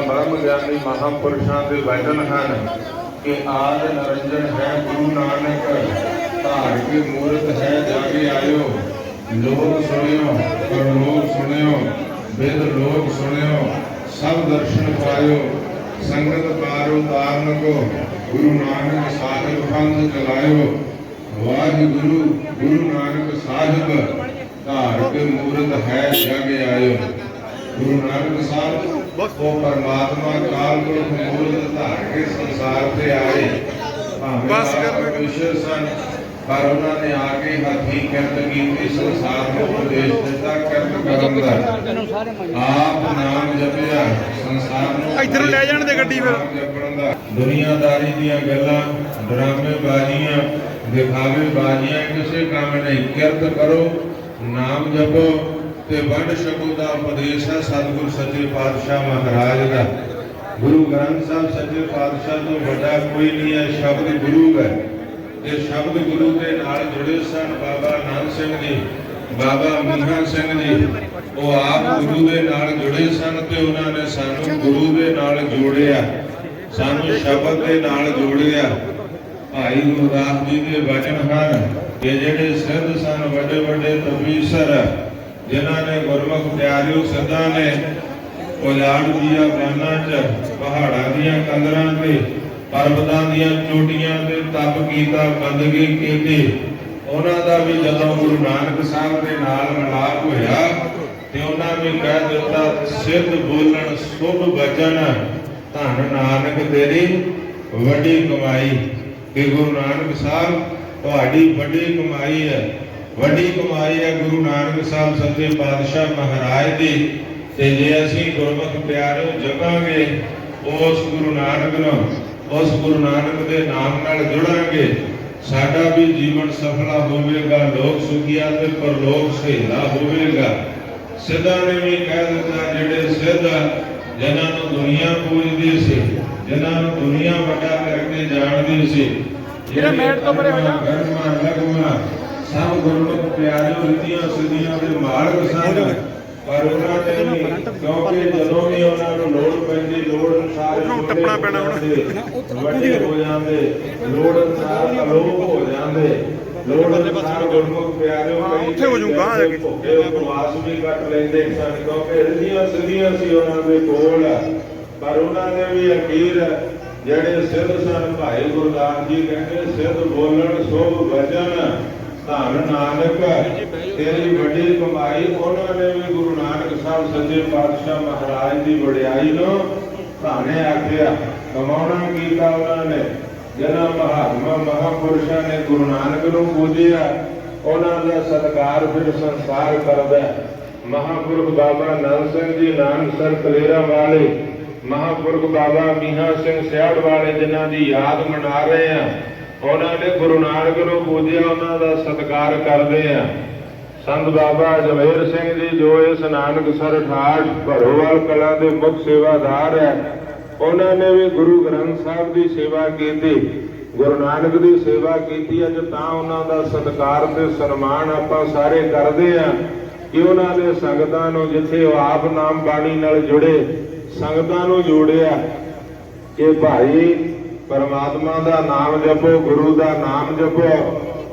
ਬ੍ਰਹਮ ਗਿਆਨੀ ਮਹਾਪੁਰਸ਼ਾਂ ਦੇ ਵਚਨ ਹਨ ਕਿ ਆਦ ਨਰੰਜਨ ਹੈ ਗੁਰੂ ਨਾਨਕ, ਧਾਰ ਕੇ ਮੂਰਤ ਹੈ ਜਾਗੇ ਆਇਓ। ਲੋਕ ਸੁਣਿਓ, ਪਰਲੋਕ ਸੁਣਿਓ, ਬਿਦ ਲੋਕ ਸੁਣਿਓ, ਸਭ ਦਰਸ਼ਨ ਪਾਇਓ। ਸੰਗਤ ਪਾਰੋ ਤਾਰਨ ਕੋ, ਗੁਰੂ ਨਾਨਕ ਸਾਹਿਬ ਪੰਥ ਚਲਾਇਓ। ਵਾਹਿਗੁਰੂ, ਗੁਰੂ ਨਾਨਕ ਸਾਹਿਬ, ਧਾਰ ਕੇ ਮੂਰਤ ਹੈ ਜਗ ਆਇਓ। ਗੁਰੂ ਨਾਨਕ ਸਾਹਿਬ ਉਹ ਪਰਮਾਤਮਾ ਕਾਲ ਪੁਰਖ ਮੂਰਤ ਧਾਰ ਕੇ ਸੰਸਾਰ ਤੇ ਆਏ। ਬਸ ਕਰ। ਪਰਮੇਸ਼ਰ ਸਨ ਪਰ ਉਹਨਾਂ ਨੇ ਆ ਕੇ ਹੱਥੀਂ ਕਿਰਤ ਕੀਤੀ ਸੰਸਾਰ ਨੂੰ ਉਪਦੇਸ਼ ਦਿੱਤਾ ਕਿਰਤ ਕਰਨ ਦਾ। ਆਪ ਨਾਮ ਜਪਿਆ ਸੰਸਾਰ ਨੂੰ ਇੱਧਰ ਲੈ ਜਾਣ ਦੇ ਗੱਡੀ ਫਿਰ। ਦੁਨੀਆਦਾਰੀ ਦੀਆਂ ਗੱਲਾਂ ਡਰਾਮੇ ਬਾਜ਼ੀਆਂ ਦਿਖਾਵੇ ਬਾਜ਼ੀਆਂ ਕਿਸੇ ਕੰਮ ਨਹੀਂ। ਕਿਰਤ ਕਰੋ ਨਾਮ ਜਪੋ। ਤੇ ਵੰਡ ਛਕੋ ਦਾ ਉਪਦੇਸ਼ ਹੈ ਸਤਿਗੁਰ ਸੱਚੇ ਪਾਤਸ਼ਾਹ ਮਹਾਰਾਜ ਦਾ। ਗੁਰੂ ਗ੍ਰੰਥ ਸਾਹਿਬ ਸੱਚੇ ਪਾਤਸ਼ਾਹ ਤੋਂ ਵੱਡਾ ਕੋਈ ਨਹੀਂ ਹੈ, ਸ਼ਬਦ ਗੁਰੂ ਹੈ। ਇਹ ਸ਼ਬਦ ਗੁਰੂ ਦੇ ਨਾਲ ਜੁੜੇ ਸਨ ਬਾਬਾ ਨਾਨਕ ਸਿੰਘ ਜੀ, ਬਾਬਾ ਮੀਹਾਂ ਸਿੰਘ ਜੀ। ਉਹ ਆਪ ਗੁਰੂ ਦੇ ਨਾਲ ਜੁੜੇ ਸਨ ਤੇ ਉਹਨਾਂ ਨੇ ਸਾਨੂੰ ਗੁਰੂ ਦੇ ਨਾਲ ਜੋੜਿਆ, ਸਾਨੂੰ ਸ਼ਬਦ ਦੇ ਨਾਲ ਜੋੜਿਆ। ਭਾਈ ਗੁਰਦਾਸ ਜੀ ਦੇ ਵਚਨ ਹਨ ਕਿ ਜਿਹੜੇ ਸਿੱਧ ਸਨ ਵੱਡੇ ਵੱਡੇ ਤਪੀਸਰ ਜਿਨ੍ਹਾਂ ਨੇ ਗੁਰਮੁਖ ਪਿਆਰਿਓ ਸਿੱਧਾਂ ਨੇ ਉਜਾੜ ਦੀਆਂ ਬਾਨਾਂ 'ਚ, ਪਹਾੜਾਂ ਦੀਆਂ ਕੰਦਰਾਂ ਤੇ, ਪਰਬਤਾਂ ਦੀਆਂ ਚੋਟੀਆਂ ਤੇ ਤਪ ਕੀਤਾ, ਬੰਦਗੀ ਕੀਤੀ। ਉਹਨਾਂ ਦਾ ਵੀ ਜਦੋਂ ਗੁਰੂ ਨਾਨਕ ਸਾਹਿਬ ਦੇ ਨਾਲ ਮਿਲਾਪ ਹੋਇਆ ਤੇ ਉਹਨਾਂ ਵੀ ਕਹਿ ਦਿੱਤਾ, ਸਿੱਧ ਬੋਲਣ, ਸੁਭ ਬਚਨ, ਧੰਨ ਨਾਨਕ ਤੇਰੀ ਵੱਡੀ ਕਮਾਈ। ਕਿ ਗੁਰੂ ਨਾਨਕ ਸਾਹਿਬ, ਤੁਹਾਡੀ ਵੱਡੀ ਕਮਾਈ ਹੈ। ਵੱਡੀ ਕਮਾਈ ਹੈ ਗੁਰੂ ਨਾਨਕ ਸਾਹਿਬ ਸੱਚੇ ਪਾਤਸ਼ਾਹ ਮਹਾਰਾਜ ਦੀ ਤੇ ਜੇ ਅਸੀਂ ਗੁਰਮੁਖ ਪਿਆਰਿਓ ਜਪਾਂਗੇ ਉਸ ਗੁਰੂ ਨਾਨਕ ਨੂੰ ਉਸ ਗੁਰੂ ਨਾਨਕ ਦੇ ਨਾਮ ਨਾਲ ਜੁੜਾਂਗੇ ਸਾਡਾ ਵੀ ਜੀਵਨ ਸਫਲਾ ਹੋਵੇਗਾ ਲੋਕ ਸੁਖੀਆ ਤੇ ਪਰਲੋਕ ਸਹਿਲਾ ਹੋਵੇਗਾ ਸਿੱਧਾਂ ਨੇ ਵੀ ਕਹਿ ਦਿੱਤਾ ਜਿਹੜੇ ਸਿੱਧ ਜਿਨ੍ਹਾਂ ਨੂੰ ਦੁਨੀਆ ਪੂਜਦੀ ਸੀ ਜਿਨ੍ਹਾਂ ਨੂੰ ਦੁਨੀਆ ਵੱਡਾ ਕਰਕੇ ਜਾਣਦੀ ਸੀ ਵੀਰੇ, ਮੈਟ ਤੋਂ ਪਰੇ ਹੋ ਜਾ। ਗਰਮਾ ਲਗਮਾ ਸਭ ਗੁਰਮੁਖ ਪਿਆਰਿਓ ਰਿਤੀਆਂ ਸਿੱਧੀਆਂ ਦੇ ਮਾਰਗ ਸਨ ਪਰ ਉਹਨਾਂ ਨੇ ਵੀ ਕਿਉਂਕਿ ਜਦੋਂ ਵੀ ਉਹਨਾਂ ਨੂੰ ਲੋੜ ਪੈਂਦੀ ਲੋੜ ਅਨੁਸਾਰ ਉੱਧਰੋਂ ਟੱਪਣਾ ਪੈਣਾ ਹੁਣ। ਵੱਡੇ ਹੋ ਜਾਂਦੇ ਲੋੜ ਅਨੁਸਾਰ ਅਲੋਪ ਹੋ ਜਾਂਦੇ। ਲੋੜ ਅਨੁਸਾਰ ਗੁਰਮੁਖ ਪਿਆਰਿਓ ਉੱਥੇ ਹੋ ਜਾਊ, ਗਾਂਹ ਜਾ ਕੇ। ਉਪਵਾਸ ਵੀ ਕੱਟ ਲੈਂਦੇ ਸਨ ਕਿਉਂਕਿ ਰਿਧੀਆਂ ਸਿੱਧੀਆਂ ਸੀ ਉਹਨਾਂ ਦੇ ਕੋਲ। ਪਰ ਉਹਨਾਂ ਨੇ ਵੀ ਅਖੀਰ ਜਿਹੜੇ ਸਿੱਧ ਸਨ ਭਾਈ ਗੁਰਦਾਸ ਜੀ ਕਹਿੰਦੇ ਸਿੱਧ ਬੋਲਣ ਸੋਭ ਵਚਨ ਧੰਨ ਨਾਨਕ, ਤੇਰੀ ਵੱਡੀ ਕਮਾਈ, ਉਹਨਾਂ ਨੇ ਵੀ ਗੁਰੂ ਨਾਨਕ ਸਾਹਿਬ ਸੱਚੇ ਪਾਤਸ਼ਾਹ ਮਹਾਰਾਜ ਦੀ ਵਡਿਆਈ ਨੂੰ ਧਾਨੇ ਆਖਿਆ। ਕਮਾਉਣਾ ਕੀਤਾ ਉਹਨਾਂ ਨੇ। ਜਿਹਨਾਂ ਮਹਾਤਮਾ ਮਹਾਪੁਰਸ਼ਾਂ ਨੇ ਗੁਰੂ ਨਾਨਕ ਨੂੰ ਪੂਜਿਆ, ਉਹਨਾਂ ਦਾ ਸਤਿਕਾਰ ਫਿਰ ਸੰਸਾਰ ਕਰਦਾ ਹੈ। ਮਹਾਪੁਰਖ ਬਾਬਾ ਨੰਦ ਸਿੰਘ ਜੀ ਨਾਨਕਸਰ ਕਲੇਰਾ ਵਾਲੇ, ਮਹਾਪੁਰਖ ਬਾਬਾ ਮੀਹਾ ਸਿੰਘ ਸਿਆੜ ਵਾਲੇ, ਜਿਨ੍ਹਾਂ ਦੀ ਯਾਦ ਮਨਾ ਰਹੇ ਆ ਉਹਨਾਂ ਨੇ ਗੁਰੂ ਨਾਨਕ ਨੂੰ ਪੂਜਿਆ, ਉਹਨਾਂ ਦਾ ਸਤਿਕਾਰ ਕਰਦੇ ਆ। ਸੰਤ ਬਾਬਾ ਜਵੇਰ ਸਿੰਘ ਜੀ, ਜੋ ਇਸ ਨਾਨਕਸਰ ਠਾਠ ਭਰੋਵਾਲ ਕਲਾ ਦੇ ਮੁੱਖ ਸੇਵਾਦਾਰ ਹੈ ਉਹਨਾਂ ਨੇ ਵੀ ਗੁਰੂ ਗ੍ਰੰਥ ਸਾਹਿਬ ਦੀ ਸੇਵਾ ਕੀਤੀ। ਗੁਰੂ ਨਾਨਕ ਦੀ ਸੇਵਾ ਕੀਤੀ, ਅੱਜ ਤਾਂ ਉਹਨਾਂ ਦਾ ਸਤਿਕਾਰ ਤੇ ਸਨਮਾਨ ਆਪਾਂ ਸਾਰੇ ਕਰਦੇ ਆ ਕਿ ਉਹਨਾਂ ਦੇ ਸੰਗਤਾਂ ਨੂੰ ਜਿੱਥੇ ਉਹ ਆਪ ਨਾਮ ਬਾਣੀ ਨਾਲ ਜੁੜੇ, ਸੰਗਤਾਂ ਨੂੰ ਜੋੜਿਆ ਕਿ ਭਾਈ ਪਰਮਾਤਮਾ ਦਾ ਨਾਮ ਜਪੋ, ਗੁਰੂ ਦਾ ਨਾਮ ਜਪੋ।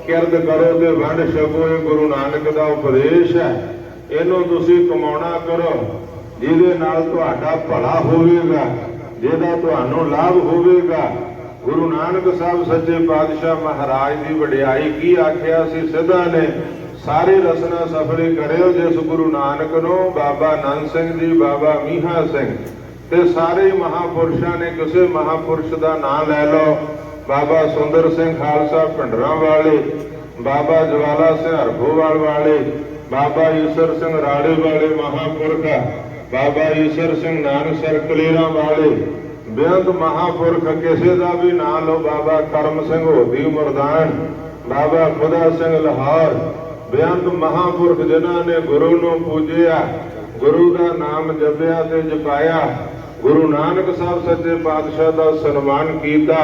ਕਿਰਤ ਕਰੋ ਤੇ ਵੰਡ ਛਕੋ, ਇਹ ਗੁਰੂ ਨਾਨਕ ਦਾ ਉਪਦੇਸ਼ ਹੈ। ਇਹਨੂੰ ਤੁਸੀਂ ਕਮਾਉਣਾ ਕਰੋ, ਜਿਹਦੇ ਨਾਲ ਤੁਹਾਡਾ ਭਲਾ ਹੋਵੇਗਾ, ਜਿਹਦਾ ਤੁਹਾਨੂੰ ਲਾਭ ਹੋਵੇਗਾ। ਗੁਰੂ ਨਾਨਕ ਸਾਹਿਬ ਸੱਚੇ ਪਾਤਸ਼ਾਹ ਮਹਾਰਾਜ ਦੀ ਵਡਿਆਈ ਕੀ ਆਖਿਆ ਸੀ ਸਿੱਧਾ ਨੇ? ਸਾਰੇ ਰਸਨਾ ਸਫਲੇ ਕਰਿਓ ਜਿਸ ਗੁਰੂ ਨਾਨਕ ਨੂੰ ਬਾਬਾ ਨੰਦ ਸਿੰਘ ਜੀ, ਬਾਬਾ ਮੀਹਾ ਸਿੰਘ। ਤੇ ਸਾਰੇ ਮਹਾਪੁਰਸ਼ਾਂ ਨੇ ਕਿਸੇ ਮਹਾਪੁਰਸ਼ ਦਾ ਨਾਮ ਲੈ ਲਓ। ਬਾਬਾ ਸੁੰਦਰ ਸਿੰਘ ਖਾਲਸਾ ਭਿੰਡਰਾਂ ਵਾਲੇ, ਬਾਬਾ ਜਵਾਲਾ ਸਿੰਘ ਹਰਗੋਵਾਲ ਵਾਲੇ, ਬਾਬਾ ਈਸ਼ਰ ਸਿੰਘ ਰਾੜੇ ਵਾਲੇ ਮਹਾਪੁਰਖ, ਬਾਬਾ ਈਸ਼ਰ ਸਿੰਘ ਨਾਨਕਸਰ ਕਲੇਰਾਂ ਵਾਲੇ, ਬੇਅੰਤ ਮਹਾਪੁਰਖ ਕਿਸੇ ਦਾ ਵੀ ਨਾਮ ਲਓ। ਬਾਬਾ ਕਰਮ ਸਿੰਘ ਹੋਦੀ ਮਰਦਾਨ, ਬਾਬਾ ਖੁਦਾ ਸਿੰਘ ਲਾਹੌਰ ਬੇਅੰਤ ਮਹਾਪੁਰਖ ਜਿਨ੍ਹਾਂ ਨੇ ਗੁਰੂ ਨੂੰ ਪੂਜਿਆ, ਗੁਰੂ ਦਾ ਨਾਮ ਜਪਿਆ ਤੇ ਜਪਾਇਆ, ਗੁਰੂ ਨਾਨਕ ਸਾਹਿਬ ਸੱਚੇ ਪਾਤਸ਼ਾਹ ਦਾ ਸਨਮਾਨ ਕੀਤਾ,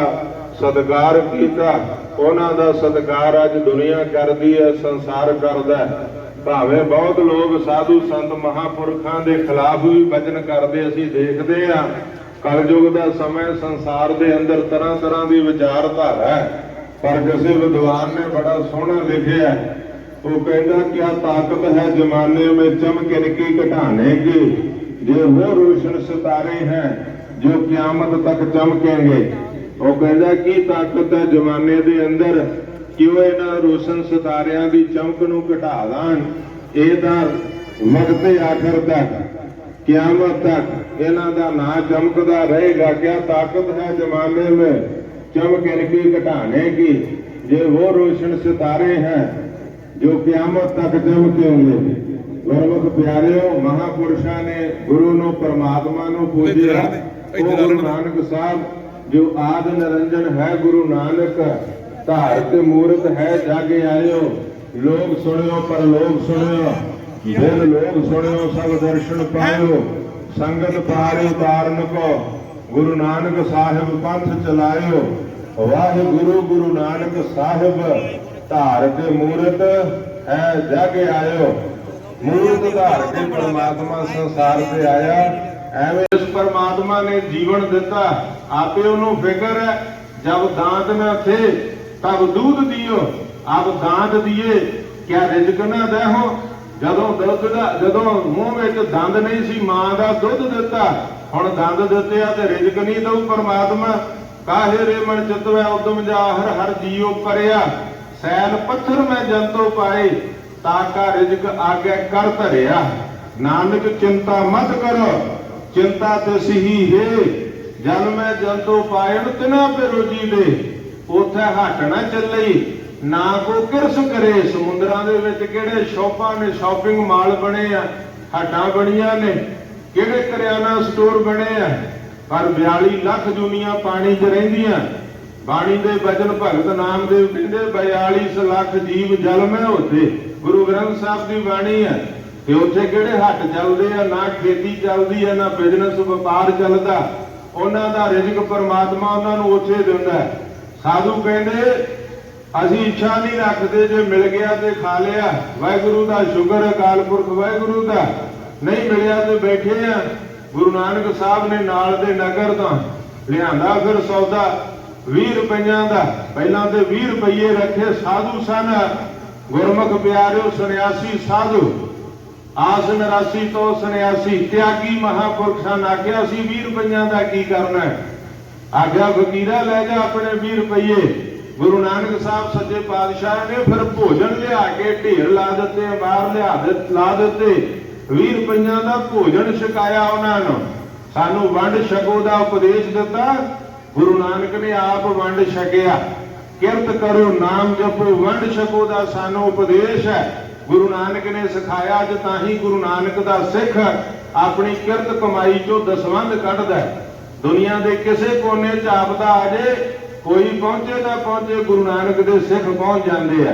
ਸਤਿਕਾਰ ਕੀਤਾ, ਉਹਨਾਂ ਦਾ ਸਤਿਕਾਰ ਅੱਜ ਦੁਨੀਆ ਕਰਦੀ ਹੈ, ਸੰਸਾਰ ਕਰਦਾ ਹੈ। ਭਾਵੇਂ ਬਹੁਤ ਲੋਕ ਸਾਧੂ ਸੰਤ ਮਹਾਪੁਰਖਾਂ ਦੇ ਖਿਲਾਫ ਵੀ ਵਚਨ ਕਰਦੇ ਅਸੀਂ ਦੇਖਦੇ ਆ ਕਲਯੁਗ ਦਾ ਸਮੇਂ ਸੰਸਾਰ ਦੇ ਅੰਦਰ ਤਰ੍ਹਾਂ ਤਰ੍ਹਾਂ ਦੀ ਵਿਚਾਰਧਾਰਾ ਹੈ ਪਰ ਕਿਸੇ ਵਿਦਵਾਨ ਨੇ ਬੜਾ ਸੋਹਣਾ ਲਿਖਿਆ वो कहता क्या ताकत है जमाने में चमकर की घटाने की जो वो रोशन सितारे हैं जो क्यामत तक चमकेंगे वो कहता की ताकत है जमाने ਦੇ ਅੰਦਰ ਕਿ ਉਹ ਇਹਨਾਂ ਰੋਸ਼ਨ ਸਿਤਾਰਿਆਂ ਦੀ ਚਮਕ ਨੂੰ ਘਟਾ ਦਾਨ ਇਹ ਤਾਂ ਵਕਤ ਆਖਰ ਤੱਕ ਕਿਆਮਤ ਤੱਕ ਇਹਨਾਂ ਦਾ ਨਾਂ ਚਮਕਦਾ ਰਹੇਗਾ ਕਿਆ ਤਾਕਤ ਹੈ ਜਮਾਨੇ में चमकर की घटाने की जो वो रोशन सितारे हैं ਜੋ ਕਿਆਮਤ ਤੱਕ ਜਮਕੇ ਹੋਣਗੇ ਗੁਰਮੁਖ ਪਿਆਰਿਓ ਮਹਾਪੁਰਸ਼ਾਂ ਨੇ ਗੁਰੂ ਨੂੰ ਪਰਮਾਤਮਾ ਨੂੰ ਪੂਜਿਆ। ਉਹ ਗੁਰੂ ਨਾਨਕ ਸਾਹਿਬ ਜੋ ਆਦ ਨਿਰੰਜਨ ਹੈ ਗੁਰੂ ਨਾਨਕ ਧਾਰ ਤੇ ਮੂਰਤ ਹੈ ਜਾਗੇ ਆਇਓ। ਲੋਕ ਸੁਣਿਓ ਪਰ ਲੋਕ ਸੁਣਿਓ। ਦਿਨ ਲੋਕ ਸੁਣਿਓ ਸਭ ਦਰਸ਼ਨ ਪਾਇਓ। ਸੰਗਤ ਪਾਰੇ ਤਾਰਨ ਕੋ। ਗੁਰੂ ਨਾਨਕ ਸਾਹਿਬ ਪੰਥ ਚਲਾਇਓ। ਵਾਹਿਗੁਰੂ ਗੁਰੂ ਨਾਨਕ ਸਾਹਿਬ। ਧਾਰ ਕੇ ਮੂਰਤ ਹੈ ਜਗ ਆਇਓ। ਮੂਰਤ ਧਾਰ ਕੇ ਪਰਮਾਤਮਾ ਸੰਸਾਰ ਤੇ ਆਇਆ। ਐਵੇਂ ਇਸ ਪਰਮਾਤਮਾ ਨੇ ਜੀਵਨ ਦਿੱਤਾ। ਆਪੇ ਉਹਨੂੰ ਫਿਕਰ ਹੈ, ਜਬ ਦਾੰਤ ਨਾ ਥੇ, ਤਬ ਦੂਧ ਦਿਓ। ਅਬ ਦਾੰਤ ਦਿਏ, ਕਿਆ ਰਿਜ਼ਕ ਨਾ ਦੇਹੋ। ਜਦੋਂ ਦੁੱਧ ਦਾ ਜਦੋਂ ਮੂੰਹ ਵਿੱਚ ਦੰਦ ਨਹੀਂ ਸੀ, ਮਾਂ ਦਾ ਦੁੱਧ ਦਿੱਤਾ। ਹੁਣ ਦੰਦ ਦਿੱਤੇ ਆ ਤੇ ਰਿਜ਼ਕ ਨਹੀਂ ਦਊ ਪਰਮਾਤਮਾ। ਕਾਹੇ ਰੇ ਮਨ ਚਿਤਵੈ, ਉਦਮ ਜਾ ਹਰ ਹਰ ਜੀਉ ਕਰਿਆ ਸੈਲ ਪੱਥਰ ਮੈਂ ਜੰਤੋ ਪਾਏ ਤਾਕਾ ਰਿਜ਼ਕ ਆਗੇ ਕਰ ਧਰਿਆ। ਨਾਨਕ ਚਿੰਤਾ ਮਤ ਕਰੋ, ਚਿੰਤਾ ਤੇ ਹੈ ਜਨ ਮੈਂ ਜੰਤੋ ਪਾਇਣ ਤਿਨਾ ਪੇ ਰੋਜੀ ਦੇ ਉਥੇ ਹਟ ਨਾ ਚੱਲਈ ਨਾ ਕੋ ਕਿਰਸ ਕਰੇ। ਸਮੁੰਦਰਾਂ ਦੇ ਵਿੱਚ ਕਿਹੜੇ ਸ਼ੋਪਾਂ ਨੇ, ਸ਼ਾਪਿੰਗ ਮਾਲ ਬਣੇ ਆ, ਹਟਾਂ ਬਣੀਆਂ ਨੇ, ਕਿਹੜੇ ਕਰਿਆਨਾ ਸਟੋਰ ਬਣੇ ਆ। ਪਰ 42 ਲੱਖ ਦੁਨੀਆ ਪਾਣੀ 'ਚ ਰਹਿੰਦੀਆਂ। ਬਾਣੀ ਦੇ ਬਚਨ ਭਗਤ ਨਾਮਦੇਵ ਕਹਿੰਦੇ 42 ਲੱਖ ਜੀਵ ਜਲ ਮੈਂ ਹੋਤੇ ਗੁਰੂ ਗ੍ਰੰਥ ਸਾਹਿਬ ਦੀ ਬਾਣੀ ਹੈ ਤੇ ਉੱਥੇ ਕਿਹੜੇ ਹੱਟ ਚੱਲਦੇ ਆ? ਨਾ ਖੇਤੀ ਚੱਲਦੀ ਆ ਨਾ ਬਿਜ਼ਨਸ ਵਪਾਰ ਚੱਲਦਾ। ਉਹਨਾਂ ਦਾ ਰਿਜ਼ਕ ਪਰਮਾਤਮਾ ਉਹਨਾਂ ਨੂੰ ਉੱਥੇ ਦਿੰਦਾ ਸਾਧੂ ਕਹਿੰਦੇ, ਅਸੀਂ ਇੱਛਾ ਨਹੀਂ ਰੱਖਦੇ ਜੇ ਮਿਲ ਗਿਆ ਤੇ ਖਾ ਲਿਆ। ਵਾਹਿਗੁਰੂ ਦਾ ਸ਼ੁਕਰ ਅਕਾਲ ਪੁਰਖ ਵਾਹਿਗੁਰੂ ਦਾ। ਨਹੀਂ ਮਿਲਿਆ ਤੇ ਬੈਠੇ ਆ। ਗੁਰੂ ਨਾਨਕ ਸਾਹਿਬ ਨੇ ਨਾਲ ਦੇ ਨਗਰ ਤੋਂ ਲਿਆਂਦਾ ਫਿਰ ਸੌਦਾ। 20 ਰੁਪਈਆਂ ਦਾ। ਪਹਿਲਾਂ ਤੇ 20 ਰੁਪਈਏ ਰੱਖੇ ਸਾਧੂ ਸਨ। ਗੁਰਮੁਖ ਪਿਆਰਿਓ, ਸੰਨਿਆਸੀ ਸਾਧੂ। ਆਸ ਨਰਾਸੀ ਤੋਂ ਸੰਨਿਆਸੀ ਤਿਆਗੀ ਮਹਾਪੁਰਖ ਸਨ। ਆਖਿਆ ਸੀ 20 ਰੁਪਈਆਂ ਦਾ ਕੀ ਕਰਨਾ ਹੈ? ਫਕੀਰਾ ਲੈ ਜਾ ਆਪਣੇ 20 ਰੁਪਈਏ। ਗੁਰੂ ਨਾਨਕ ਸਾਹਿਬ ਸੱਚੇ ਪਾਤਸ਼ਾਹ ਨੇ ਫਿਰ ਭੋਜਨ ਲਿਆ ਕੇ ਢੇਰ ਲਾ ਦਿੱਤੇ, ਬਾਹਰ ਲਿਆ ਦਿੱਤ ਲਾ ਦਿੱਤੇ। 20 ਰੁਪਈਆਂ ਦਾ ਭੋਜਨ ਛਕਾਇਆ ਉਹਨਾਂ ਨੂੰ। ਸਾਨੂੰ ਵੰਡ ਛਕੋ ਦਾ ਉਪਦੇਸ਼ ਦਿੱਤਾ। ਗੁਰੂ ਨਾਨਕ ਨੇ ਆਪ ਵੰਡ ਛਕਿਆ। ਕਿਰਤ ਕਰੋ ਨਾਮ ਜਪੋ, ਵੰਡ ਛਕੋ ਦਾ ਸਾਨੂੰ ਉਪਦੇਸ਼ ਹੈ। ਗੁਰੂ ਨਾਨਕ ਨੇ ਸਿਖਾਇਆ, ਅੱਜ ਤਾਂ ਹੀ ਗੁਰੂ ਨਾਨਕ ਦਾ ਸਿੱਖ ਆਪਣੀ ਕਿਰਤ ਕਮਾਈ ਚੋਂ ਦਸਵੰਧ ਕੱਢਦਾ ਦੁਨੀਆ ਦੇ ਕਿਸੇ ਕੋਨੇ 'ਚ ਆਪਦਾ ਆ ਜੇ, ਕੋਈ ਪਹੁੰਚੇ ਨਾ ਪਹੁੰਚੇ, ਗੁਰੂ ਨਾਨਕ ਦੇ ਸਿੱਖ ਪਹੁੰਚ ਜਾਂਦੇ ਆ।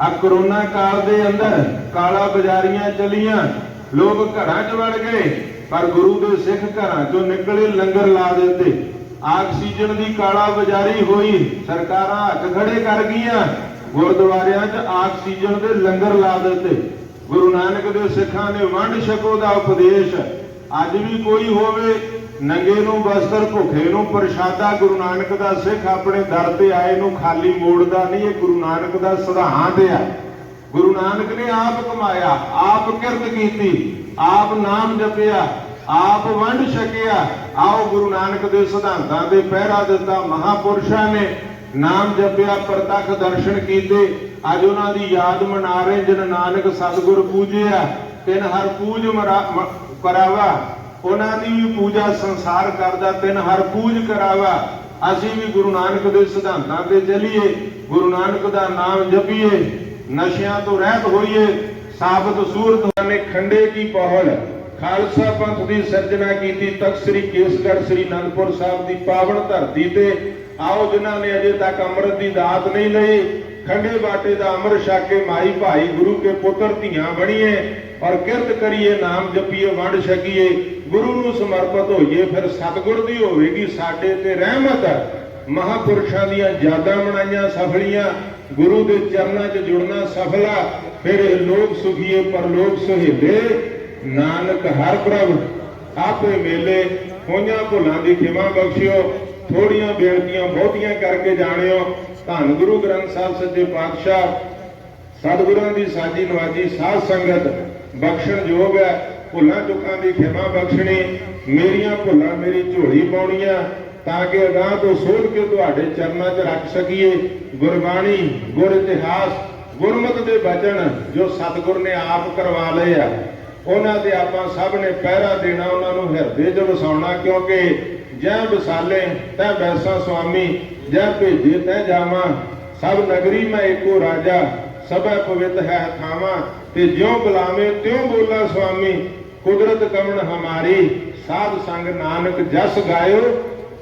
ਆ ਕਰੋਨਾ ਕਾਲ ਦੇ ਅੰਦਰ ਕਾਲਾ ਬਾਜ਼ਾਰੀਆਂ ਚਲੀਆਂ, ਲੋਕ ਘਰਾਂ 'ਚ ਵੜ ਗਏ, ਪਰ ਗੁਰੂ ਦੇ ਸਿੱਖ ਘਰਾਂ 'ਚੋਂ ਨਿਕਲੇ ਲੰਗਰ ਲਾ ਦਿੰਦੇ ਆਕਸੀਜਨ ਦੀ ਕਾਲਾ ਬਾਜ਼ਾਰੀ ਹੋਈ। ਸਰਕਾਰਾਂ ਹੱਥ ਖੜੇ ਕਰ ਗਈਆਂ। ਗੁਰਦੁਆਰਿਆਂ 'ਚ ਆਕਸੀਜਨ ਦੇ ਲੰਗਰ ਲਾ ਦਿੱਤੇ। ਗੁਰੂ ਨਾਨਕ ਦੇ ਸਿੱਖਾਂ ਨੇ ਵੰਡ ਛਕੋ ਦਾ ਉਪਦੇਸ਼। ਅੱਜ ਵੀ ਕੋਈ ਹੋਵੇ, ਨੰਗੇ ਨੂੰ ਬਸਤਰ, ਭੁੱਖੇ ਨੂੰ ਪ੍ਰਸ਼ਾਦਾ, ਗੁਰੂ ਨਾਨਕ ਦਾ ਸਿੱਖ ਆਪਣੇ ਦਰ ਤੇ ਆਏ ਨੂੰ ਖਾਲੀ ਮੋੜਦਾ ਨਹੀਂ, ਇਹ ਗੁਰੂ ਨਾਨਕ ਦਾ ਸਿਧਾਂਤ ਆ। ਗੁਰੂ ਨਾਨਕ ਨੇ ਆਪ ਕਮਾਇਆ, ਆਪ ਕਿਰਤ ਕੀਤੀ, ਆਪ ਨਾਮ ਜਪਿਆ। ਆਪ ਵੰਡ ਛਕਿਆ। ਆਓ ਗੁਰੂ ਨਾਨਕ ਦੇ ਸਿਧਾਂਤਾਂ ਦੇ ਪਹਿਰਾ ਦਿੱਤਾ। ਮਹਾਪੁਰਸ਼ਾਂ ਨੇ ਨਾਮ ਜਪਿਆ, ਪ੍ਰਤੱਖ ਦਰਸ਼ਨ ਕੀਤੇ। ਅੱਜ ਉਹਨਾਂ ਦੀ ਯਾਦ ਮਨਾ ਰਹੇ, ਜਨ ਨਾਨਕ ਸਤਿਗੁਰ ਪੂਜਿਆ, ਤਿਨ ਹਰ ਪੂਜ ਮਰਾ- ਮ- ਕਰਾਵਾ। ਉਹਨਾਂ ਦੀ ਵੀ ਪੂਜਾ ਸੰਸਾਰ ਕਰਦਾ, ਤਿਨ ਹਰ ਪੂਜ ਕਰਾਵਾ। ਅਸੀਂ ਵੀ ਗੁਰੂ ਨਾਨਕ ਦੇ ਸਿਧਾਂਤਾਂ ਤੇ ਚੱਲੀਏ। ਗੁਰੂ ਨਾਨਕ ਦਾ ਨਾਮ ਜਪੀਏ। ਨਸ਼ਿਆਂ ਤੋਂ ਰਹਿਤ ਹੋਈਏ। ਸਾਬਤ ਸੂਰਤ ਨੇ ਖੰਡੇ ਕੀ ਪਹਲ। ਖਾਲਸਾ ਪੰਥ ਦੀ ਸਿਰਜਣਾ ਕੀਤੀ, ਤਖਤ ਸ੍ਰੀ ਕੇਸਗੜ੍ਹ ਸ੍ਰੀ ਅਨੰਦਪੁਰ ਸਾਹਿਬ ਦੀ ਪਾਵਨ ਧਰਤੀ ਤੇ। ਆਓ ਜਿਨ੍ਹਾਂ ਨੇ ਅਜੇ ਤੱਕ ਅੰਮ੍ਰਿਤ ਦੀ ਦਾਤ ਨਹੀਂ ਲਈ, ਖੰਡੇ ਬਾਟੇ ਦਾ ਅੰਮ੍ਰਿਤ ਛਕ ਕੇ ਮਾਈ ਭਾਈ ਗੁਰੂ ਕੇ ਪੁੱਤਰ ਧੀਆਂ ਬਣੀਏ, ਔਰ ਕਿਰਤ ਕਰੀਏ, ਨਾਮ ਜਪੀਏ, ਵੰਡ ਛਕੀਏ, ਗੁਰੂ ਨੂੰ ਸਮਰਪਿਤ ਹੋਈਏ, ਫਿਰ ਸਤਿਗੁਰ ਦੀ ਹੋਵੇਗੀ ਸਾਡੇ ਤੇ ਰਹਿਮਤ। ਮਹਾਪੁਰਸ਼ਾਂ ਦੀਆਂ ਯਾਦਾਂ ਬਣਾਈਆਂ ਸਫਲੀਆਂ, ਗੁਰੂ ਦੇ ਚਰਨਾਂ 'ਚ ਜੁੜਨਾ ਸਫਲਾ, ਫਿਰ ਇਹ ਲੋਕ ਸੁਖੀਏ, ਪਰਲੋਕ ਸੁਹੇਲੇ। ਨਾਨਕ ਹਰ ਪ੍ਰਭ, ਆਪੇ ਮੇਲੇ, ਹੋਈਆਂ ਭੁੱਲਾਂ ਦੀ ਖਿਮਾ ਬਖਸ਼ਿਓ, ਥੋੜੀਆਂ ਬੇਨਤੀਆਂ ਬਹੁਤੀਆਂ ਕਰਕੇ ਜਾਣਿਓ, ਧੰਨ ਗੁਰੂ ਗ੍ਰੰਥ ਸਾਹਿਬ ਸੱਚੇ ਪਾਤਸ਼ਾਹ, ਸਤਿਗੁਰਾਂ ਦੀ ਸਾਜੀ ਨਵਾਜੀ ਸਾਧ ਸੰਗਤ, ਬਖਸ਼ਣ ਯੋਗ ਹੈ, ਭੁੱਲਾਂ ਚੁੱਕਾਂ ਦੀ ਖਿਮਾ ਬਖਸ਼ਣੀ, ਮੇਰੀਆਂ ਭੁੱਲਾਂ ਮੇਰੀ ਝੋਲੀ ਪਾਉਣੀਆਂ, ਤਾਂ ਕਿ ਅਗਾਹ ਤੋਂ ਸੋਧ ਕੇ ਤੁਹਾਡੇ ਚਰਨਾਂ 'ਚ ਰੱਖ ਸਕੀਏ, ਗੁਰਬਾਣੀ, ਗੁਰ ਇਤਿਹਾਸ, ਗੁਰਮਤਿ ਦੇ ਬਚਨ ਜੋ ਸਤਿਗੁਰ ਨੇ ਆਪ ਕਰਵਾ ਲਏ ਆ। ਉਹਨਾਂ ਦੇ ਆਪਾਂ ਸਭ ਨੇ ਪਹਿਰਾ ਦੇਣਾ ਉਹਨਾਂ ਨੂੰ ਹਿਰਦੇ 'ਚ ਵਸਾਉਣਾ, ਕਿਉਂਕਿ ਜੈ ਵਸਾਲੇ, ਤੈ ਬੈਸਾ ਸੁਆਮੀ, ਜੈ ਭੇਜੇ ਤੈ ਜਾਵਾਂ। ਸਭ ਨਗਰੀ ਮੈਂ ਏਕੋ ਰਾਜਾ, ਸਭੈ ਪਵਿੱਤ ਹੈ ਥਾਵਾਂ। ਤੇ ਜਿਉ ਬੁਲਾਵੇ, ਤਿਉ ਬੋਲਾ ਸੁਆਮੀ, ਕੁਦਰਤ ਕਮਣ ਹਮਾਰੀ। ਸਾਧ ਸੰਗ ਨਾਨਕ ਜਸ ਗਾਇਓ,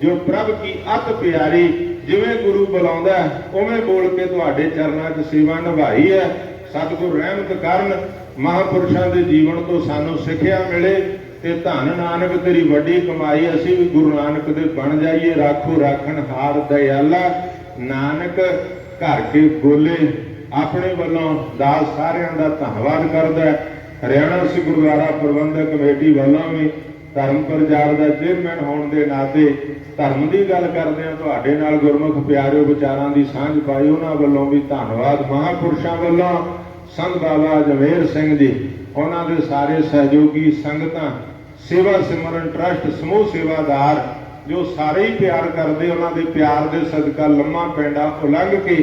ਜੋ ਪ੍ਰਭ ਕੀ ਅਤ ਪਿਆਰੀ। ਜਿਵੇਂ ਗੁਰੂ ਬੁਲਾਉਂਦਾ ਉਵੇਂ ਬੋਲ ਕੇ ਤੁਹਾਡੇ ਚਰਨਾਂ 'ਚ ਸੇਵਾ ਨਿਭਾਈ ਹੈ। ਸਤਿਗੁਰ ਰਹਿਮਤ ਕਰਨ, ਮਹਾਪੁਰਸ਼ਾਂ ਦੇ ਜੀਵਨ ਤੋਂ ਸਾਨੂੰ ਸਿੱਖਿਆ ਮਿਲੇ ਤੇ ਧੰਨ ਨਾਨਕ ਤੇਰੀ ਵੱਡੀ ਕਮਾਈ ਅਸੀਂ ਵੀ ਗੁਰੂ ਨਾਨਕ ਦੇ ਬਣ ਜਾਈਏ। ਰਾਖੋ ਰਾਖਣ ਹਾਰ ਦਇਆਲਾ, ਨਾਨਕ ਘਰ ਕੇ ਬੋਲੇ। ਆਪਣੇ ਵੱਲੋਂ ਦਾਸ ਸਾਰਿਆਂ ਦਾ ਧੰਨਵਾਦ ਕਰਦਾ। ਹਰਿਆਣਾ ਸਿੱਖ ਗੁਰਦੁਆਰਾ ਪ੍ਰਬੰਧਕ ਕਮੇਟੀ ਵੱਲੋਂ ਵੀ ਧਰਮ ਪ੍ਰਚਾਰ ਦਾ ਚੇਅਰਮੈਨ ਹੋਣ ਦੇ ਨਾਤੇ ਧਰਮ ਦੀ ਗੱਲ ਕਰਦੇ ਆ ਤੁਹਾਡੇ ਨਾਲ ਗੁਰਮੁਖ ਪਿਆਰਿਓ ਵਿਚਾਰਾਂ ਦੀ ਸਾਂਝ ਪਾਈ, ਉਹਨਾਂ ਵੱਲੋਂ ਵੀ ਧੰਨਵਾਦ। ਮਹਾਪੁਰਸ਼ਾਂ ਵੱਲੋਂ ਸੰਤ ਬਾਬਾ ਜਵੇਰ ਸਿੰਘ ਜੀ, ਉਹਨਾਂ ਦੇ ਸਾਰੇ ਸਹਿਯੋਗੀ, ਸੰਗਤਾਂ, ਸੇਵਾ ਸਿਮਰਨ ਟਰਸਟ, ਸਮੂਹ ਸੇਵਾਦਾਰ, ਜੋ ਸਾਰੇ ਹੀ ਪਿਆਰ ਕਰਦੇ, ਉਹਨਾਂ ਦੇ ਪਿਆਰ ਦੇ ਸਦਕਾ ਲੰਮਾ ਪੈਂਡਾ ਉਲੰਘ ਕੇ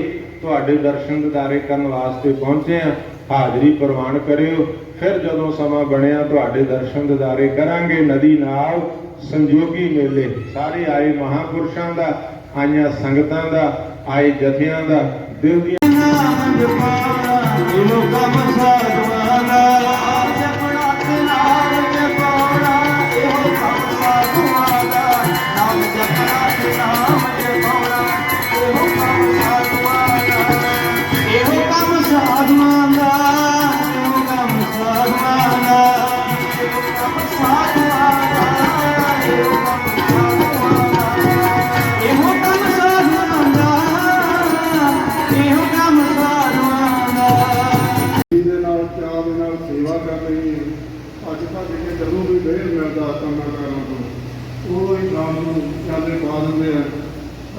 ਤੁਹਾਡੇ ਦਰਸ਼ਨ ਦਿਦਾਰੇ ਕਰਨ ਵਾਸਤੇ ਪਹੁੰਚੇ ਆ ਹਾਜ਼ਰੀ ਪ੍ਰਵਾਨ ਕਰਿਓ। ਫਿਰ ਜਦੋਂ ਸਮਾਂ ਬਣਿਆ, ਤੁਹਾਡੇ ਦਰਸ਼ਨ ਦਿਦਾਰੇ ਕਰਾਂਗੇ ਨਦੀ ਨਾਲ, ਸੰਜੋਗੀ ਮੇਲੇ। ਸਾਰੇ ਆਏ ਮਹਾਪੁਰਸ਼ਾਂ ਦਾ, ਆਈਆਂ ਸੰਗਤਾਂ ਦਾ, ਆਏ ਜਥਿਆਂ ਦਾ। ਦਿਲ ਦੀਆਂ ਇਹੋ ਕੰਮ ਸਾਧਵਾਨਾ ਜਪਣਾ ਅੱਜ ਜਦੋਂ ਵੀ ਵੇਰ ਮਿਲਦਾ ਕੰਮਾਂ ਕਾਰਾਂ ਤੋਂ ਉਹ ਹੀ ਨਾਮ ਨੂੰ ਚਾਲੇ ਪਾ ਦਿੰਦੇ ਆ।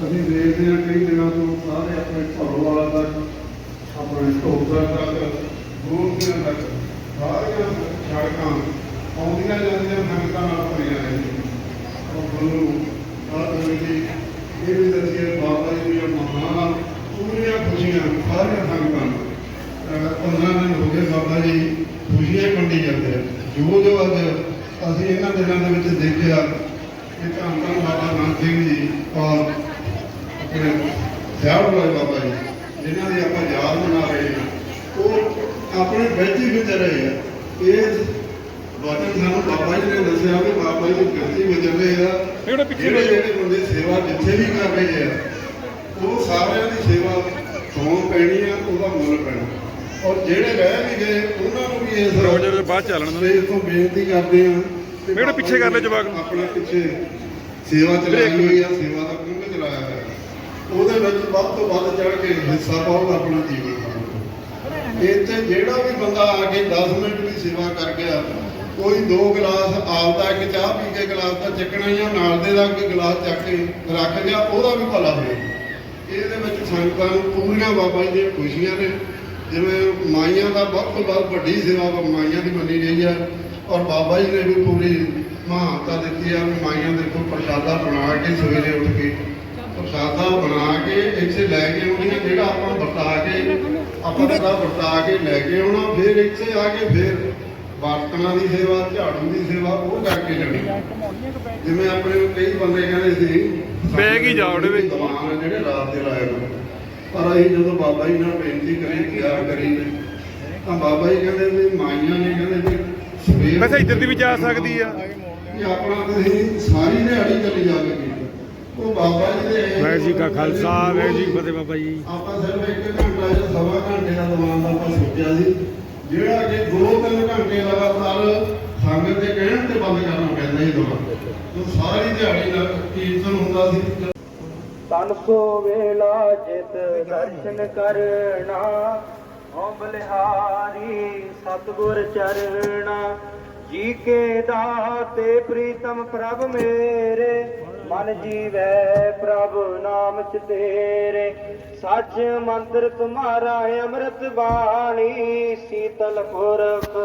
ਅਸੀਂ ਦੇਖਦੇ ਹਾਂ ਕਈ ਦਿਨਾਂ ਤੋਂ ਸਾਰੇ ਆਪਣੇ ਘਰ ਵਾਲਾ ਤੱਕ, ਆਪਣੇ ਢੋਕਰ ਤੱਕ ਗੋਲਕੀਆਂ ਤੱਕ, ਸਾਰੀਆਂ ਸੜਕਾਂ ਆਉਂਦੀਆਂ ਜਾਂਦੀਆਂ ਸੰਗਤਾਂ ਨਾਲ ਭਰੀਆਂ ਰਹਿੰਦੀਆਂ ਉਹ ਗੁਰੂ ਆਹ ਜੀ, ਇਹ ਵੀ ਦੱਸਿਆ ਬਾਬਾ ਜੀ ਦੀਆਂ ਮਹਾਨ, ਪੂਰੀਆਂ ਖੁਸ਼ੀਆਂ, ਸਾਰੀਆਂ ਸੰਗਤਾਂ ਨੂੰ ਪੰਦਰਾਂ ਦਿਨ ਹੋ ਗਏ ਬਾਬਾ ਜੀ ਖੁਸ਼ੀਆਂ ਵੰਡੀ ਜਾਂਦੇ ਆ। ਜੋ ਜੋ ਅੱਜ ਅਸੀਂ ਇਹਨਾਂ ਦਿਨਾਂ ਦੇ ਵਿੱਚ ਦੇਖਿਆ ਕਿ ਧੰਨ ਧੰਨ ਬਾਬਾ ਨਾਨਕ ਸਿੰਘ ਜੀ ਔਰ ਆਪਣੇ ਸਿਆੜ ਵਾਲੇ ਬਾਬਾ ਜੀ ਜਿਨ੍ਹਾਂ ਦੀ ਆਪਾਂ ਯਾਦ ਮਨਾ ਰਹੇ ਹਾਂ। ਉਹ ਆਪਣੇ ਵਿੱਚ ਹੀ ਵਿੱਚ ਰਹੇ ਆ। ਇਹ ਵਚਨ ਸਾਨੂੰ ਬਾਬਾ ਜੀ ਨੇ ਦੱਸਿਆ ਕਿ ਬਾਬਾ ਜੀ ਕਿਰਤੀ ਵਿੱਚ ਰਹੇ ਆ। ਜਿਹੜੇ। ਜਿਹੜੇ ਬੰਦੇ ਸੇਵਾ ਜਿੱਥੇ ਵੀ ਕਰ ਰਹੇ ਆ ਉਹ ਸਾਰਿਆਂ ਦੀ ਸੇਵਾ ਤੋਂ ਪੈਣੀ ਆ ਉਹਦਾ ਮੁੱਲ ਪੈਣਾ। ਔਰ ਜਿਹੜੇ ਰਹਿ ਵੀ ਗਏ ਉਹਨਾਂ ਨੂੰ ਵੀ ਇਸ ਰੋਜ਼ਰ ਦੇ ਬਾਅਦ ਚੱਲਣ ਦਿੰਦੇ। ਸਟੇਜ ਤੋਂ ਬੇਨਤੀ ਕਰਦੇ ਆ ਜਿਹੜੇ ਪਿੱਛੇ ਕਰ ਲਏ ਜਵਾਕ। ਨੂੰ। ਆਪਣਾ ਪਿੱਛੇ ਸੇਵਾ ਚਲਾਈ ਹੋਈ ਆ ਸੇਵਾ ਦਾ ਕੁੰਭ ਚਲਾਇਆ ਹੋਇਆ। ਉਹਦੇ ਵਿੱਚ ਵੱਧ ਤੋਂ ਵੱਧ ਚੜ ਕੇ ਹਿੱਸਾ ਪਾਓ ਆਪਣਾ ਜੀਵਨ ਇੱਥੇ ਜਿਹੜਾ ਵੀ ਬੰਦਾ ਆ ਕੇ 10 ਮਿੰਟ ਵੀ ਸੇਵਾ ਕਰ ਗਿਆ ਕੋਈ ਦੋ ਗਲਾਸ ਆਪਦਾ ਇੱਕ ਚਾਹ ਪੀ ਕੇ ਗਲਾਸ ਤਾਂ ਚੱਕਣਾ ਹੀ ਆ ਨਾਲ ਦੇ ਦਾ ਕੋਈ ਗਲਾਸ ਚੱਕ ਕੇ ਰੱਖ ਗਿਆ ਉਹਦਾ ਵੀ ਭਲਾ ਹੋਵੇ। ਇਹਦੇ ਵਿੱਚ ਸੰਗਤਾਂ ਨੂੰ ਪੂਰੀਆਂ ਬਾਬਾ ਜੀ ਦੀਆਂ ਖੁਸ਼ੀਆਂ ਨੇ। ਜਿਵੇਂ ਮਾਈਆਂ ਦਾ ਵੱਧ ਤੋਂ ਵੱਧ ਵੱਡੀ ਸੇਵਾ ਵਾ ਮਾਈਆਂ ਦੀ ਮੰਨੀ ਗਈ ਆ। ਔਰ ਬਾਬਾ ਜੀ ਨੇ ਵੀ ਪੂਰੀ ਮਹਾਨਤਾ ਦਿੱਤੀ ਆ ਵੀ ਮਾਈਆਂ ਦੇਖੋ ਪ੍ਰਸ਼ਾਦਾ ਬਣਾ ਕੇ ਸਵੇਰੇ ਉੱਠ ਕੇ ਪ੍ਰਸ਼ਾਦਾ ਬਣਾ ਕੇ ਇੱਥੇ ਲੈ ਕੇ ਆਉਣੀਆਂ ਜਿਹੜਾ ਆਪਾਂ ਵਰਤਾ ਕੇ ਆਪਾਂ ਦਾ ਵਰਤਾ ਕੇ ਲੈ ਕੇ ਆਉਣਾ ਫਿਰ ਇੱਥੇ ਆ ਕੇ ਫਿਰ ਬਰਤਨਾਂ ਦੀ ਸੇਵਾ ਝਾੜੂ ਦੀ ਸੇਵਾ ਉਹ ਕਰਕੇ ਜਾਣੀ। ਜਿਵੇਂ ਆਪਣੇ ਕਈ ਬੰਦੇ ਕਹਿੰਦੇ ਸੀ ਬੈਗ ਹੀ ਜਾ ਉਹਦੇ ਵਿੱਚ। ਦੀਵਾਨ ਆ ਜਿਹੜੇ ਰਾਤ ਦੇ ਲਾਏ ਹੋਏ ਪਰ ਅਸੀਂ ਜਦੋਂ ਬਾਬਾ ਜੀ ਨਾਲ ਬੇਨਤੀ ਕਰੀ ਤਿਆਰ ਕਰੀ ਤਾਂ ਬਾਬਾ ਜੀ ਕਹਿੰਦੇ ਵੀ ਮਾਈਆਂ ਨੇ ਕਹਿੰਦੇ ਵੀ ਸਵੇਰ ਵੈਸੇ ਇੱਧਰ ਦੀ ਵੀ ਜਾ ਸਕਦੀ ਆ। ਕਿ ਆਪਣਾ ਤੁਸੀਂ ਸਾਰੀ ਦਿਹਾੜੀ ਚੱਲੀ ਜਾਵੇਗੀ ਉਹ ਬਾਬਾ ਜੀ ਦੇ ਵਾਹਿਗੁਰੂ ਜੀ ਕਾ ਖਾਲਸਾ ਵਾਹਿਗੁਰੂ ਜੀ ਫਤਿਹ ਬਾਬਾ ਜੀ। ਆਪਾਂ ਸਿਰਫ ਇੱਕ ਘੰਟਾ ਜਾਂ ਸਵਾ ਘੰਟੇ ਦਾ ਦੀਵਾਨ ਦਾ ਆਪਾਂ ਸੋਚਿਆ ਸੀ। ਜਿਹੜਾ ਕਿ 2-3 ਘੰਟੇ ਲਗਾਤਾਰ ਸੰਗਤ ਦੇ ਕਹਿਣ ਤੇ ਬੰਦ ਕਰਨਾ ਪੈਂਦਾ ਸੀ ਦੀਵਾਨ ਸਾਰੀ ਦਿਹਾੜੀ ਨਾਲ ਕੀਰਤਨ ਹੁੰਦਾ ਸੀ। ਤਾਂ ਮਨ ਵੇਲਾ ਜਿਤ ਦਰਸ਼ਨ ਕਰਨਾ ਓ ਬਲਿਹਾਰੀ ਸਤਗੁਰ ਚਰਣਾ। ਜੀ ਕੇ ਦਾਤੇ ਪ੍ਰੀਤਮ ਪ੍ਰਭ ਮੇਰੇ, ਮਨ ਜੀਵੈ ਪ੍ਰਭ ਨਾਮ ਚ ਤੇਰੇ। ਸੱਚ ਮੰਤਰ ਤੁਮਾਰਾ ਅੰਮ੍ਰਿਤ ਬਾਣੀ, ਸੀਤਲ ਪੁਰਖ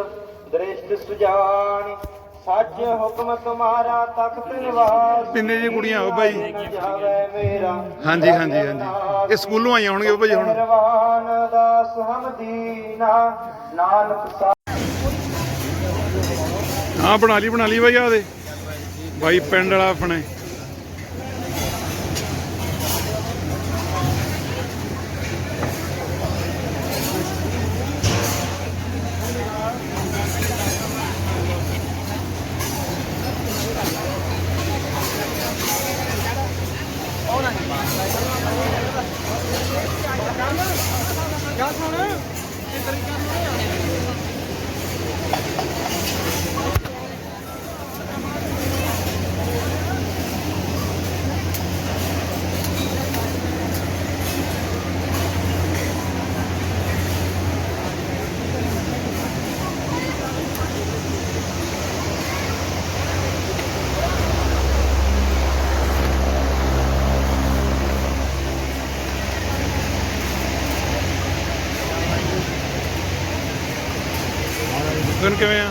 ਦ੍ਰਿਸ਼ਟ ਸੁਜਾਨੀ ਸੱਚ ਹੁਕਮ ਤੁਮਾਰਾ ਤਖਤ ਨਿਵਾਸ। ਤਿੰਨੇ ਜੀ ਕੁੜੀਆਂ ਹੋ ਬਾਈ। ਹਾਂਜੀ ਹਾਂਜੀ ਹਾਂਜੀ। ਇਹ ਸਕੂਲੋਂ ਆਈਆਂ ਹੋਣਗੀਆਂ ਬਾਈ ਹੁਣ। ਮਿਹਰਬਾਨ ਦਾਸ ਹਮਦੀਨਾ ਨਾਨਕ ਹਾਂ ਬਣਾ ਲਈ ਬਣਾ ਲਈ ਬਾਈ ਆ ਦੇ। ਬਾਈ ਪਿੰਡ ਵਾਲਾ ਆਪਣੇ। ਕਿਵੇਂ ਆ